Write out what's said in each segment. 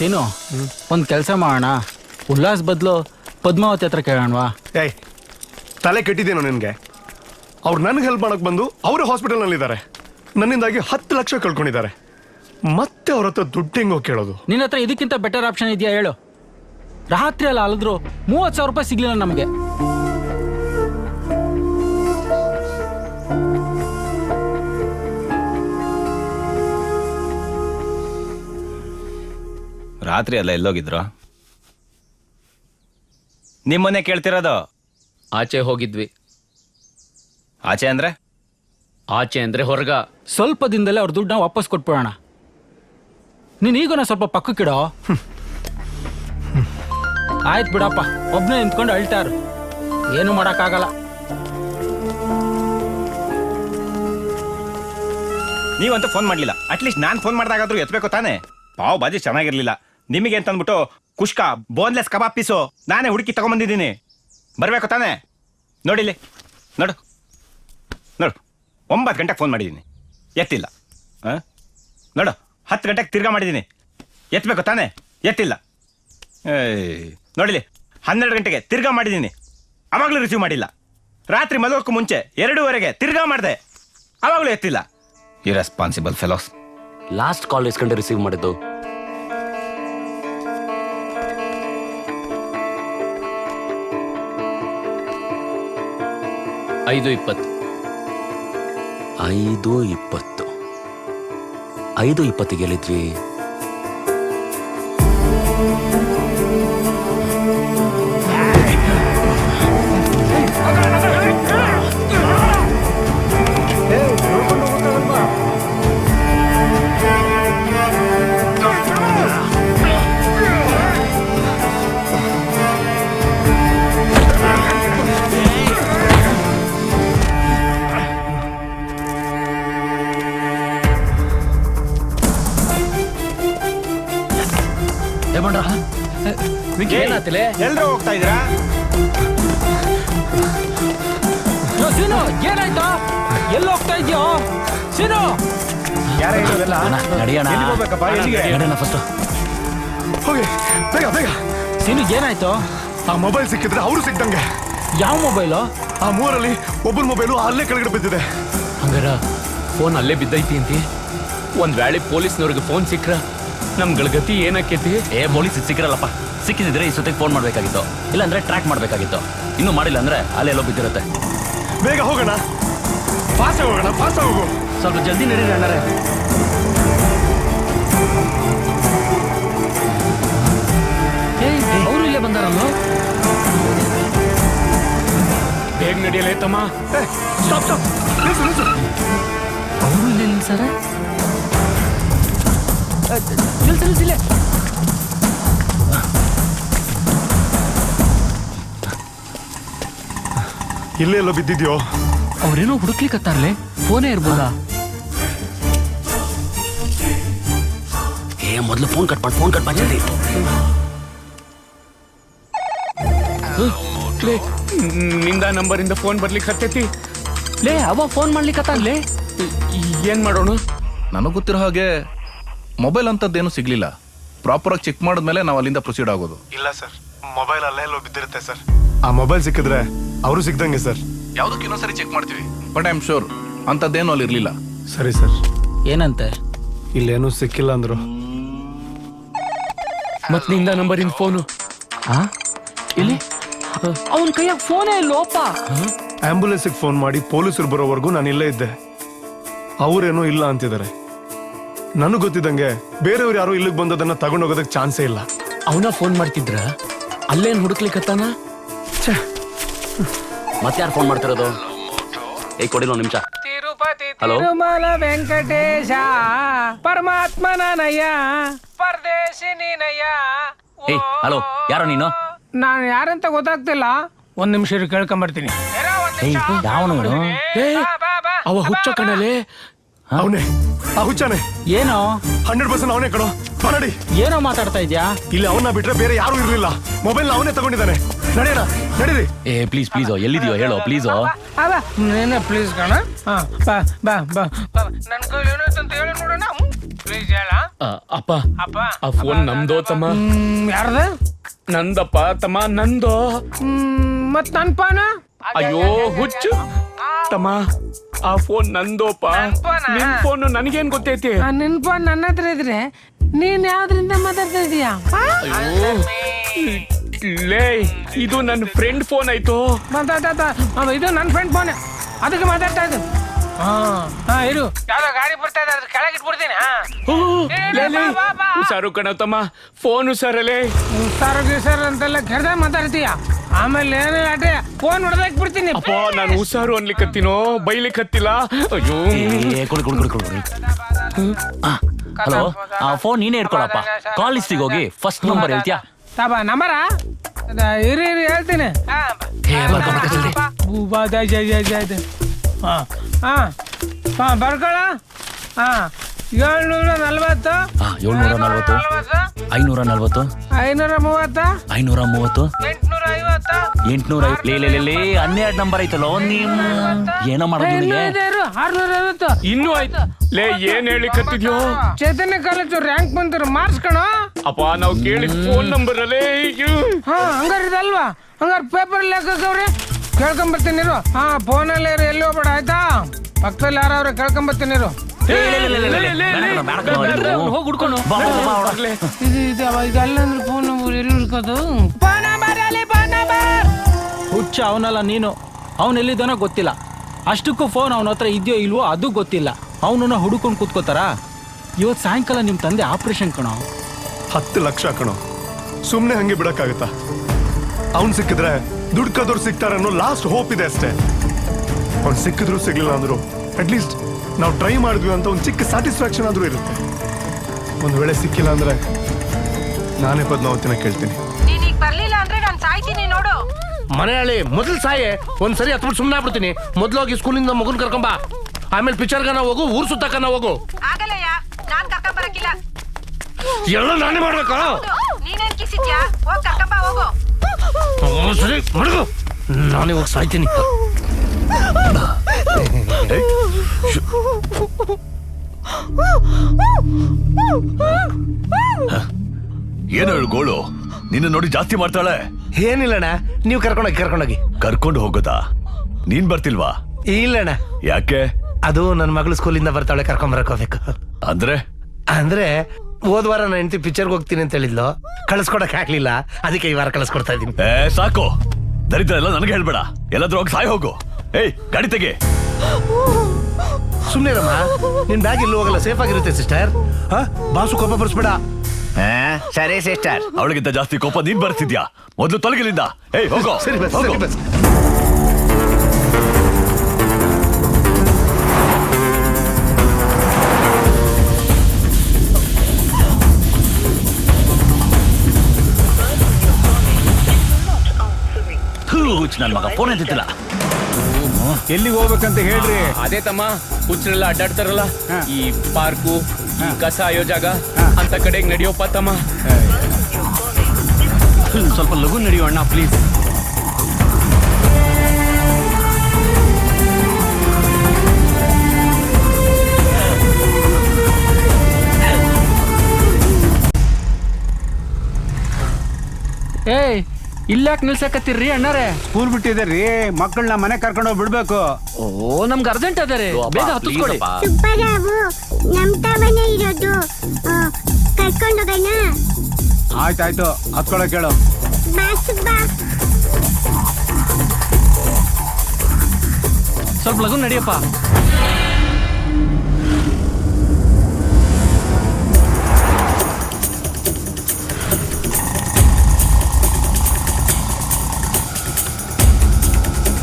ಸೀನು ಒಂದ್ ಕೆಲಸ ಮಾಡೋಣ. ಉಲ್ಲಾಸ್ ಬದಲು ಪದ್ಮಾವತಿ ಹತ್ರ ಕೇಳೋಣವಾ? ಏಯ್ ತಲೆ ಕೆಟ್ಟಿದ್ದೇನೋ ನಿನಗೆ? ಅವ್ರು ನನಗೆ ಹೆಲ್ಪ್ ಮಾಡಕ್ ಬಂದು ಅವರು ಹಾಸ್ಪಿಟಲ್ನಲ್ಲಿದ್ದಾರೆ ನನ್ನಿಂದಾಗಿ ಹತ್ತು ಲಕ್ಷ ಕಳ್ಕೊಂಡಿದ್ದಾರೆ. ಮತ್ತೆ ಅವ್ರ ಹತ್ರ ದುಡ್ಡು ಹೆಂಗೋ ಕೇಳೋದು? ನಿನ್ನ ಹತ್ರ ಇದಕ್ಕಿಂತ ಬೆಟರ್ ಆಪ್ಷನ್ ಇದೆಯಾ ಹೇಳು. ರಾತ್ರಿ ಅಲ್ಲ ಅಲ್ಲಿದ್ರು ಮೂವತ್ತು ಸಾವಿರ ರೂಪಾಯಿ ಸಿಗ್ಲಿಲ್ಲ ನಮಗೆ. ರಾತ್ರಿ ಅಲ್ಲ ಎಲ್ಲೋಗಿದ್ರು? ನಿಮ್ಮನ್ನೇ ಕೇಳ್ತಿರೋದು? ಆಚೆ ಹೋಗಿದ್ವಿ. ಆಚೆ ಅಂದ್ರೆ? ಆಚೆ ಅಂದ್ರೆ ಹೊರಗ. ಸ್ವಲ್ಪ ದಿನದಲ್ಲೇ ಅವ್ರ ದುಡ್ಡನ್ನ ವಾಪಸ್ ಕೊಟ್ಬಿಡೋಣ. ನೀನ್ ಈಗನ ಸ್ವಲ್ಪ ಪಕ್ಕಕ್ಕಿಡೋ ಆಯ್ತು ಬಿಡಪ್ಪ ಒಬ್ನೇ ನಿಂತ್ಕೊಂಡು ಅಳ್ತಾರು ಏನು ಮಾಡಕ್ಕಾಗಲ್ಲ. ನೀವಂತೂ ಫೋನ್ ಮಾಡಲಿಲ್ಲ. ಅಟ್ಲೀಸ್ಟ್ ನಾನ್ ಫೋನ್ ಮಾಡ್ದಾಗಾದ್ರೂ ಎತ್ಬೇಕು ತಾನೆ? ಪಾವ್ ಬಾಜಿ ಚೆನ್ನಾಗಿರ್ಲಿಲ್ಲ. ನಿಮಗೆ ಅಂತ ಅಂದ್ಬಿಟ್ಟು ಕುಷ್ಕ ಬೋನ್ಲೆಸ್ ಕಬಾಬ್ ಪೀಸು ನಾನೇ ಹುಡುಕಿ ತಗೊಂಬಂದಿದ್ದೀನಿ. ಬರಬೇಕು ತಾನೆ? ನೋಡಿಲಿ ನೋಡು. ನೋಡು. ಒಂಬತ್ತು ಗಂಟೆಗೆ ಫೋನ್ ಮಾಡಿದ್ದೀನಿ. ಎತ್ತಿಲ್ಲ. ಹಾಂ ನೋಡು. ಹತ್ತು ಗಂಟೆಗೆ ತಿರ್ಗಾ ಮಾಡಿದ್ದೀನಿ. ಎತ್ತಬೇಕು ತಾನೆ? ಎತ್ತಿಲ್ಲ. ನೋಡಿಲಿ ಹನ್ನೆರಡು ಗಂಟೆಗೆ ತಿರ್ಗಾ ಮಾಡಿದ್ದೀನಿ. ಅವಾಗಲೂ ರಿಸೀವ್ ಮಾಡಿಲ್ಲ. ರಾತ್ರಿ ಮಲಗೋಕ್ಕೂ ಮುಂಚೆ ಎರಡೂವರೆಗೆ ತಿರ್ಗಾ ಮಾಡಿದೆ. ಅವಾಗಲೂ ಎತ್ತಿಲ್ಲ. ಇರೆಸ್ಪಾನ್ಸಿಬಲ್ ಫೆಲೋಸ್ ಲಾಸ್ಟ್ ಕಾಲ್ ಇಸ್ಕೊಂಡು ರಿಸೀವ್ ಮಾಡಿದ್ದು ಐದು ಇಪ್ಪತ್ತು. ಐದು ಇಪ್ಪತ್ತು. ಐದು ಇಪ್ಪತ್ತಿಗೆ ಹೇಳಿದ್ವಿ. ಏನಾತಿಲೆ ಎಲ್ರು ಹೋಗ್ತಾ ಇದ್ದೀರಾ? ಸೀನು ಏನಾಯ್ತಾ? ಎಲ್ಲಿ ಹೋಗ್ತಾ ಇದೆಯೋ ಸೀನು! ಯಾರ ಹೇಳೋದೆಲ್ಲ ನಡೆಯೋಣ. ಎಲ್ಲಿಗ್ ಹೋಗ್ಬೇಕಪ್ಪ? ಎಲ್ಲಿಗೆ? ನಡೆಯೋಣ ಫಸ್ಟ್ ಹೋಗಿ ಬೇಗ ಬೇಗ. ಸೀನು ಏನಾಯ್ತು? ಆ ಮೊಬೈಲ್ ಸಿಕ್ಕಿದ್ರೆ ಅವರು ಸಿಕ್ದಂಗೆ. ಯಾವ ಮೊಬೈಲು? ಆ ಮೂರಲ್ಲಿ ಒಬ್ಬನ ಮೊಬೈಲು ಅಲ್ಲೇ ಕೆಳಗಡೆ ಬಿದ್ದಿದೆ. ಹಂಗಾರ ಫೋನ್ ಅಲ್ಲೇ ಬಿದ್ದೈತಿ ಅಂತಿ? ಒಂದ್ ವೇಳೆ ಪೊಲೀಸ್ನವ್ರಿಗೆ ಫೋನ್ ಸಿಕ್ಕ್ರ ನಮ್ಗಳ ಗಳಗತಿ ಏನಕ್ಕೈತಿ ಏ ಪೊಲೀಸ್ ಸಿಕ್ಕಿರಲ್ಲಪ್ಪ. ಸಿಕ್ಕಿದ್ರೆ ಈ ಸುತ್ತಿಗೆ ಫೋನ್ ಮಾಡ್ಬೇಕಾಗಿತ್ತು. ಇಲ್ಲಾಂದ್ರೆ ಟ್ರ್ಯಾಕ್ ಮಾಡ್ಬೇಕಾಗಿತ್ತು. ಇನ್ನೂ ಮಾಡಿಲ್ಲ ಅಂದ್ರೆ ಅಲ್ಲೇ ಎಲ್ಲೋ ಬಿದ್ದಿರುತ್ತೆ. ಬೇಗ ಹೋಗೋಣ. ಫಾಸ್ಟ್ ಹೋಗೋಣ ಫಾಸ್ಟ್ ಹೋಗು. ಸ್ವಲ್ಪ ಜಲ್ದಿ ನಡೀರಿ ಅಣ್ಣರೇ. ಅವರು ಇಲ್ಲೇ ಬಂದಾರಲ್ಲ? ಬೇಗ ನಡೆಯಲೇ ತಮ್ಮ. ಸ್ಟಾಪ್ ಸ್ಟಾಪ್ ಅವರು ಇಲ್ಲೇ ನಿಲ್ಸಾರ ನಿಲ್ಸ ನಿಲ್ಸಿಲ್ಲೇ ಇಲ್ಲೇ. ಎಲ್ಲೋ ಬಿದ್ದಿದ್ಯೋ? ಅವ್ರೇನೋ ಹುಡುಕ್ಲಿಕ್ಕತ್ತಾರಲ್ಲೇ ಫೋನೇ ಇರ್ಬೋದಾ? ಏ ಮೊದಲು ಫೋನ್ ಕಟ್ ಮಾಡಿ ಫೋನ್ ಕಟ್ ಮಾಡಿ ಜಲ್ದಿ. ಲೇ, ನಿಂದ ನಂಬರಿಂದ ಫೋನ್ ಬರ್ಲಿಕ್ಕೆ ಹತ್ತೈತಿ. ಲೇ ಅವ ಫೋನ್ ಮಾಡ್ಲಿಕ್ಕತ್ತಾರ್ಲೆ ಏನ್ ಮಾಡೋಣ? ನನಗೆ ಗೊತ್ತಿರೋ ಹಾಗೆ ಮೊಬೈಲ್ ಅಂತದ್ದೇನು ಸಿಗ್ಲಿಲ್ಲ. ಪ್ರಾಪರ್ ಆಗಿ ಚೆಕ್ ಮಾಡಿದ್ಮೇಲೆ ನಾವು ಅಲ್ಲಿಂದ ಪ್ರೊಸೀಡ್ ಆಗೋದು. ಇಲ್ಲ ಸರ್. ಮೊಬೈಲ್ ಅಲ್ಲೇ ಎಲ್ಲೋ ಬಿದ್ದಿರುತ್ತೆ ಸರ್. ಆ ಮೊಬೈಲ್ ಸಿಕ್ಕಿದ್ರೆ ಅವರು ಸಿಗ್ದಂಗೆ ಸರ್. ಯಾವುದಕ್ಕೆ ಇನ್ನೊಂದ್ಸರಿ ಚೆಕ್ ಮಾಡ್ತೀವಿ. ಬಟ್ ಐ ಆಮ್ ಶೋರ್ ಅಂತದ್ದೇನು ಅಲ್ಲಿ ಇರಲಿಲ್ಲ. ಸರಿ ಸರ್. ಏನಂತೆ? ಇಲ್ಲೇನೂ ಸಿಕ್ಕಿಲ್ಲ ಅಂದ್ರು. ಮತ್ನಿಂದ ಇನ್ ಫೋನು. ಆ? ಇಲ್ಲಿ? ಅವನ ಕೈಯಾಗ ಫೋನೇ ಲೋಪ ಆಂಬ್ಯುಲೆನ್ಸ್ಗೆ ಫೋನ್ ಮಾಡಿ ಪೊಲೀಸರು ಬರೋವರೆಗೂ ನಾನು ಇಲ್ಲೇ ಇದ್ದೆ. ಅವರೇನೋ ಇಲ್ಲ ಅಂತಿದ್ದಾರೆ. ನನಗೆ ಗೊತ್ತಿದ್ದಂಗೆ ಬೇರೆಯವ್ರು ಯಾರು ಇಲ್ಲಿಗೆ ಬಂದದನ್ನ ತಗೊಂಡೋಗೋದಕ್ಕೆ ಚಾನ್ಸೇ ಇಲ್ಲ. ಅವನ ಫೋನ್ ಮಾಡ್ತಿದ್ರ? ಅಲ್ಲೇನ್ ಹುಡುಕ್ಲಿಕ್ಕತ್ತಾನ ಮತ್ತೆ ಯಾರು ಫೋನ್ ಮಾಡ್ತಿರೋದು? ಏ ಕೊಡಿಲ್ಲ ಒಂದು ನಿಮಿಷ. ತಿರುಪತಿ Hello? ತಿರುಮಲ ವೆಂಕಟೇಶ ಪರಮಾತ್ಮನಯ್ಯ ಪರದೇಶಿ ನೀನಯ್ಯ. ಏಯ್ ಹಲೋ ಯಾರು ನೀನು? ನಾನು ಯಾರಂತ ಗೊತ್ತಾಗ್ತಿಲ್ಲ. ಒಂದ್ ನಿಮಿಷ ಕೇಳ್ಕೊಂಡ್ಬರ್ತೀನಿ ಯಾವನು ಅವ ಹುಚ್ಚ ಕಣಲೆ. ಅವನೇ ಆ ಹುಚ್ಚಾನೆ. ಏನೋ? ಹಂಡ್ರೆಡ್ ಪರ್ಸೆಂಟ್ ಅವನೇ ಕಣೋ. ಬರಡಿ ಏನೋ ಮಾತಾಡ್ತಾ ಇದ್ಯಾ? ಇಲ್ಲಿ ಅವನ್ನ ಬಿಟ್ರೆ ಬೇರೆ ಯಾರು ಇರ್ಲಿಲ್ಲ. ಮೊಬೈಲ್ ಅವನೇ ತಗೊಂಡಿದ್ದಾನೆ. ನಡೆಯೋಣ ನಡೀರಿ. ಏ ಪ್ಲೀಸ್ ಪ್ಲೀಸ್ ಎಲ್ಲಿದೆಯೋ ಹೇಳೋ ಪ್ಲೀಸ್ ನೀನೆ ಪ್ಲೀಸ್ ಕಣ. ಹಾ. ಬಾ ಬಾ ಬಾ ನನ್ ಕೈಲಿ ಏನಾಯ್ತು ಅಂತ ಹೇಳಿ ನೋಡೋಣ. ಪ್ಲೀಸ್ ಹೇಳ. ಆ, ಅಪ್ಪ ಅಪ್ಪ. ಆ ಫೋನ್ ನಮ್ದೋ ತಮ್ಮ? ಹ್ಮ್, ಯಾರ್ದ? ನಂದಪ್ಪ ತಮ್ಮ ನಂದೋ. ಹ್ಮ್, ಮತ್ ನನ್ ಪಾನ ಅಯ್ಯೋ ಹುಚ್ಚು. ತಮ್ಮ ಆ ಫೋನ್ ನಂದೋಪ. ನನ್ ಫೋನಾ? ನಿನ್ ಫೋನ್ ನನಗೇನ್ ಗೊತ್ತೈತಿ? ಆ, ನಿನ್ ಫೋನ್ ನನ್ನ ಹತ್ರ ಇದ್ರೆ ನೀನ್ ಯಾವ್ದ್ರಿಂದ ಮಾತಾಡ್ತಾ ಇದೀಯಾ? ಅಯ್ಯೋ. ಲೇ ಇದು ನನ್ನ ಫ್ರೆಂಡ್ ಫೋನ್ ಆಯ್ತು. ಮಾತಾಡ್ತಾ ಅವ ಇದು ನನ್ನ ಫ್ರೆಂಡ್ ಫೋನ್ ಅದಕ್ಕೆ ಮಾತಾಡ್ತಾ ಇದ್ದು. ಹಾ. ಹಾ ಇರು. ಯಾವ್ದೋ ಗಾಡಿ ಬರ್ತಾ ಇದೆ ಅದ್ರ ಕೆಳಗೆ ಇಟ್ಬಿಡ್ತೀನಿ ಹಾ. ಲೇ, ಲೇ. ಹುಷಾರು ಕಣ ತಮ್ಮ. ಫೋನ್ ಹುಷಾರಲೇ ಸಾರು ಸರ್ ಅಂತೆಲ್ಲ ಕೆಡ್ದ ಮಾತಾಡ್ತೀಯ? ಆಮೇಲೆ ಏನೇ ಅಟೆ ಫೋನ್ ಹೊಡೆದಾಕ್ ಬಿಡ್ತೀನಿ. ಅಪ್ಪ ನಾನು ಹುಷಾರು ಅನ್ಲಿಕ್ಕತ್ತೀನೋ ಬೈಲಿಕ್ಕತ್ತಿಲ್ಲ ಅಯ್ಯೋ. ಏ ಕೊಡಿ ಕೊಡಿ ಕೊಡಿ ಕೊಡಿ ಹಲೋ. ಆ ಫೋನ್ ನೀನೇ ಇಟ್ಕೊಳಪ್ಪ ಕಾಲ್ ಲಿಸ್ಟಿಗೆ ಹೋಗಿ ಫಸ್ಟ್ ನಂಬರ್ ಹೇಳ್ತೀಯಾ? ಸಾಬಾ ನಂಬರ ಇರಿ ಇರಿ ಹೇಳ್ತೀನಿ. ಹಾ. ಹಾ ಹಾ ಹಾ ಬರ್ಕೊಳ. ಹಾ ಏಳ್ನೂರ ನಲ್ವತ್ತು. ಹಾ, ಏಳ್ನೂರ ನಲ್ವತ್ತು. ಐನೂರ ನಲ್ವತ್ತು. ಐನೂರ ಮೂವತ್ತ. ಐನೂರ ಮೂವತ್ತು. ಎಂಟ್ನೂರ ಲೇ ಲೇ ಲೇ, ಲೇ ಹನ್ನೆರಡು ನಂಬರ್ ಐತಲ್ಲೋ ನಿಮ್ ಏನೋ ಮಾಡೋದು ಇನ್ನೂ ನಿನಗೆ ಇದೆ ಇರು ಆರ್ನೂರ ಐವತ್ತು ಇನ್ನೂ ಆಯ್ತು. ಲೇ ಏನ್ ಹೇಳಿಕತ್ತಿದ್ಯೋ ಚೈತನ್ಯ ಕಾಲೇಜು ರ್ಯಾಂಕ್ ಬಂದ್ರು ಮಾರ್ಕ್ಸ್ ಕಣೋ ಅಪ್ಪ ನಾವು ಕೇಳಿ ಫೋನ್ ನಂಬರ್ ಅಲ್ಲೇ. ಹಾ ಹಂಗಾರ ಇದಲ್ವಾ? ಹಂಗಾರ ಪೇಪರ್ ಲೆಕ್ಕವ್ರಿ ಕೇಳ್ಕೊಂಬರ್ತೀನಿ ಇರು. ಹಾ ಫೋನ್ ಇರು ಎಲ್ಲಿ ಹೋಗ್ಬೇಡ ಆಯ್ತಾ? ಪಕ್ಕದಲ್ಲಿ ಯಾರವ್ರೆ ಕೇಳ್ಕೊಂಬರ್ತೀನಿ ಇರು. ಇದು. ಹುಡ್ಕೊಂಡು ಬಾ, ಬಾ, ಬಾ, ಬಾ. ಇದು ಇದು ಅಲ್ಲಂದ್ರೆ ಫೋನ್ ಹುಡ್ಕೋದು ಹುಚ್ಚ ಅವನಲ್ಲ ನೀನು. ಅವನು ಎಲ್ಲಿದ್ದಾನೋ ಗೊತ್ತಿಲ್ಲ. ಅಷ್ಟಕ್ಕೂ ಫೋನ್ ಅವನ ಹತ್ರ ಇದೆಯೋ ಇಲ್ವೋ ಅದು ಗೊತ್ತಿಲ್ಲ. ಅವನನ್ನ ಹುಡುಕೊಂಡು ಕೂತ್ಕೋತಾರ? ಇವತ್ತು ಸಾಯಂಕಾಲ ನಿಮ್ಮ ತಂದೆ ಆಪರೇಷನ್ ಕಣೋ. ಹತ್ತು ಲಕ್ಷ ಕಣೋ. ಸುಮ್ಮನೆ ಹಂಗೆ ಬಿಡಕ್ಕಾಗತ್ತಾ? ಅವ್ನು ಸಿಕ್ಕಿದ್ರೆ ದುಡ್ಕದವ್ರು ಸಿಕ್ತಾರ ಅನ್ನೋ ಲಾಸ್ಟ್ ಹೋಪ್ ಇದೆ ಅಷ್ಟೇ. ಅವ್ನು ಸಿಕ್ಕಿದ್ರು ಸಿಗ್ಲಿಲ್ಲ ಅಂದ್ರು ಅಟ್ಲೀಸ್ಟ್ ನಾವು ಟ್ರೈ ಮಾಡಿದ್ವಿ ಅಂತ ಒಂದು ಚಿಕ್ಕ ಸ್ಯಾಟಿಸ್ಫ್ಯಾಕ್ಷನ್ ಆದ್ರೂ ಇರುತ್ತೆ. ಒಂದು ವೇಳೆ ಸಿಕ್ಕಿಲ್ಲ ಅಂದ್ರೆ ನಾನೇ ಪದ್ಮಾವತಿನ ಕೇಳ್ತೀನಿ. ನೀನೀಗ ಬರ್ಲಿಲ್ಲ ಅಂದ್ರೆ ನಾನು ಸಾಯ್ತೀನಿ ನೋಡು. ಮನೆಯಲ್ಲಿ ಮೊದಲು ಸಾಯೆ. ಒಂದ್ಸರಿ ಹತ್ಬಿಟ್ಟು ಸುಮ್ಮನೆ ಆಗ್ಬಿಡ್ತೀನಿ. ಮೊದ್ಲು ಹೋಗಿ ಸ್ಕೂಲಿಂದ ಮಗುನ್ ಕರ್ಕೊಂಬ ಆಮೇಲೆ ಪಿಕ್ಚರ್ಗನ ಹೋಗು ಊರ್ ಸುತ್ತಕನ ಹೋಗು. ಆಗಲ್ಲಯ್ಯ ನಾನ್ ಕರ್ಕೊಂಡ್ ಬರಕಿಲ್ಲ ಎಲ್ಲ ನಾನೇ ಮಾಡ್ಬೇಕಾ. ನೀನೇನ್ ಕಿಸಿದ್ಯಾ? ಹೋಗ್ ಕರ್ಕೊಂಬ ಹೋಗು. ಹ್ಮ್, ಸರಿ ಮಡಗು. ನಾನೇ ಹೋಗಿ ಸಾಯ್ತೀನಿ. ಏನು ಹೇಳು ಗೋಳು? ನಿನ್ನ ನೋಡಿ ಜಾಸ್ತಿ ಮಾಡ್ತಾಳೆ. ಏನಿಲ್ಲಣ್ಣ ನೀವು ಕರ್ಕೊಂಡೋಗಿ ಕರ್ಕೊಂಡೋಗಿ. ಕರ್ಕೊಂಡು ಹೋಗೋದಾ? ನೀನ್ ಬರ್ತಿಲ್ವಾ? ಇಲ್ಲಣ್ಣ. ಯಾಕೆ? ಅದು ನನ್ನ ಮಗಳು ಸ್ಕೂಲಿಂದ ಬರ್ತಾಳೆ ಕರ್ಕೊಂಡ್ ಹೋಗ್ಬೇಕು. ಅಂದ್ರೆ? ಅಂದ್ರೆ ಹೋದ್ ವಾರ ನಾನು ಹೆಂಡತಿ ಪಿಕ್ಚರ್ಗೆ ಹೋಗ್ತೀನಿ ಅಂತ ಹೇಳಿದ್ಲು. ಕಳ್ಸ್ಕೊಡಕ್ ಆಗ್ಲಿಲ್ಲ. ಅದಕ್ಕೆ ಈ ವಾರ ಕಳ್ಸ್ಕೊಡ್ತಾ ಇದೀನಿ ಏ ಸಾಕು. ದರಿದ್ರ ಎಲ್ಲ ನನಗೆ ಹೇಳ್ಬೇಡ. ಎಲ್ಲಾದ್ರೂ ಹೋಗಿ ಸಾಯ್ ಹೋಗು. ಏಯ್ ಗಾಡಿ ತೆಗೆ. ಸುಮ್ನೆ ರಮ್ಮ ನಿನ್ ಬ್ಯಾಗ್ ಎಲ್ಲೂ ಹೋಗಲ್ಲ. ಸೇಫ್ ಆಗಿರುತ್ತೆ ಸಿಸ್ಟರ್ ಬಾಸು ಕೋಪ ಬರ್ಸ್ಬೇಡ. ಸರಿ ಸಿಸ್ಟರ್. ಅವಳಿಗಿಂತ ಜಾಸ್ತಿ ಕೋಪ ನೀನ್ ಬರ್ತಿದ್ಯಾ? ಮೊದಲು ತೊಲಗಿಲಿಂದ. ಏಯ್ ಹೋಗೋ ಸರಿ ಬಸ್ ಹೋಗು. ಸರಿ ಬಸ್. ಥೂ, ಹುಚ್ಚ ನನ್ ಮಗ ಫೋನ್ ಎತ್ತಿಲ್ಲ ಎಲ್ಲಿಗೆ ಹೋಗ್ಬೇಕಂತ ಹೇಳ್ರಿ? ಅದೇ ತಮ್ಮ ಹುಚ್ಚರೆಲ್ಲ ಅಡ್ಡಾಡ್ತಾರಲ್ಲ? ಈ ಪಾರ್ಕು ಈ ಕಸ ಆಯೋ ಜಾಗ? ಅಂತ ಕಡೆಗೆ ನಡೆಯೋಪ್ಪ ತಮ್ಮ ಸ್ವಲ್ಪ ಲಘು ನಡೆಯೋಣ ಪ್ಲೀಸ್ ಏಯ್ ಇಲ್ಲಾಕ್ ನಿಲ್ಸಕತ್ತೀರ್ರಿ ಅಣ್ಣಾರೆ? ಸ್ಕೂಲ್ ಬಿಟ್ಟಿದ್ದೀರಿ ಮಕ್ಕಳನ್ನ ಮನೆ ಕರ್ಕೊಂಡು ಹೋಗಿ ಬಿಡ್ಬೇಕು. ಓ ನಮ್ಗೆ ಅರ್ಜೆಂಟ್ ಅದಾರೆ ಬೇಗ ಹತ್ತಿಸ್ಕೊಳ್ಳಿ ಸುಬ್ಬರಾವು ನಮ್ ತವನೇ ಇರೋದು ಕರ್ಕೊಂಡೋಗೋಣ ಆಯ್ತಾಯ್ತು ಹತ್ಕೊಳಕ್ ಹೇಳು. ಬಾ ಸುಬ್ಬ. ಸ್ವಲ್ಪ ಲಘು ನಡಿಯಪ್ಪ.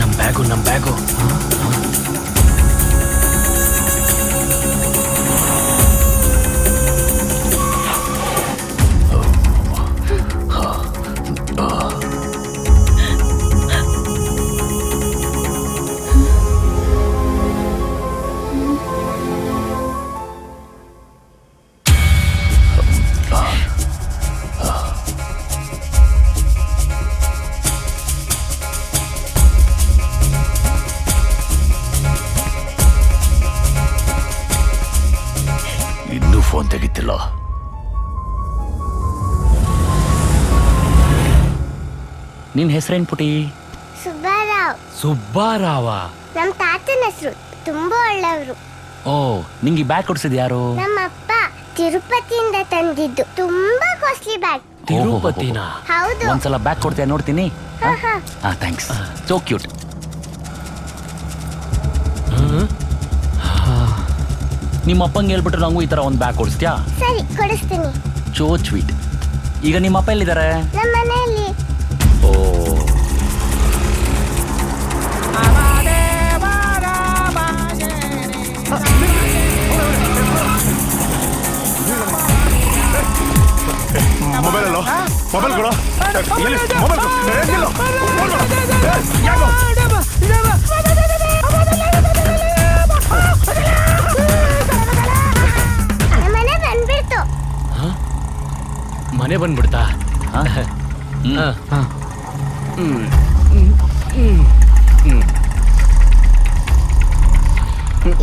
ನಮ್ ಬ್ಯಾಗು ನಮ್ ಬ್ಯಾಗು. ನಿನ್ ಹೆಸರೇನ್ ಪುಟಿ? ಸುಬ್ಬಾರಾವ್. ಸುಬ್ಬಾರಾವ? ನಮ್ ತಾತನ ಹೆಸರು ತುಂಬಾ ಒಳ್ಳೆಯವರು. ಓ ನಿಂಗೆ ಬ್ಯಾಗ್ ಕೊಡ್ಸಿದ್ ಯಾರು? ನಮ್ಮ ಅಪ್ಪ ತಿರುಪತಿಯಿಂದ ತಂದಿದ್ದು ತುಂಬಾ ಕಾಸ್ಟ್ಲಿ ಬ್ಯಾಗ್ ತಿರುಪತಿನ? ಹೌದು. ಒಂದ್ಸಲ ಬ್ಯಾಗ್ ಕೊಡ್ತೀಯ ನೋಡ್ತೀನಿ? ಹಾ, ಥ್ಯಾಂಕ್ಸ್ ಸೋ ಕ್ಯೂಟ್ ನಿಮ್ಮ ಅಪ್ಪಂಗೆ ಹೇಳ್ಬಿಟ್ರೆ ನಂಗೂ ಈ ತರ ಒಂದು ಬ್ಯಾಗ್ ಕೊಡಿಸ್ತೀಯಾ? ಸರಿ ಕೊಡಿಸ್ತೀನಿ. ಚೋ ಸ್ವೀಟ್ ಈಗ ನಿಮ್ಮ ಅಪ್ಪ ಎಲ್ಲಿದ್ದಾರೆ? ನಮ್ಮ ಮನೆಯಲ್ಲಿ. ಮೊಬೈಲ್ ಅಲ್ಲೋ ಮೊಬೈಲ್ ಕೊಡೋ ಎಲ್ಲಿ ಮೊಬೈಲ್ ಯಾಕೋ ನಮ್ಮ ಮನೆ ಬಂದ್ಬಿಡ್ತು? ಮನೆ ಬಂದ್ಬಿಡ್ತಾ ಹಾ?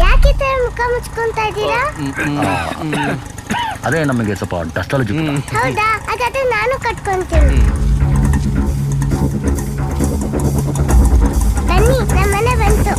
ಯಾಕೆ ತರ ಮುಖ ಮುಚ್ಕೊಂತ ಇದ್ದೀರಾ? ಅದೇ ನಮಗೆ ಸ್ವಲ್ಪ ಡಸ್ಟಾಲಜಿ ಹೌದಾ? ಹಾಗಾದ್ರೆ ನಾನು ಕಟ್ಕೊಂತೀನಿ. ಬನ್ನಿ ನಮ್ಮನೆ ಬಂತು.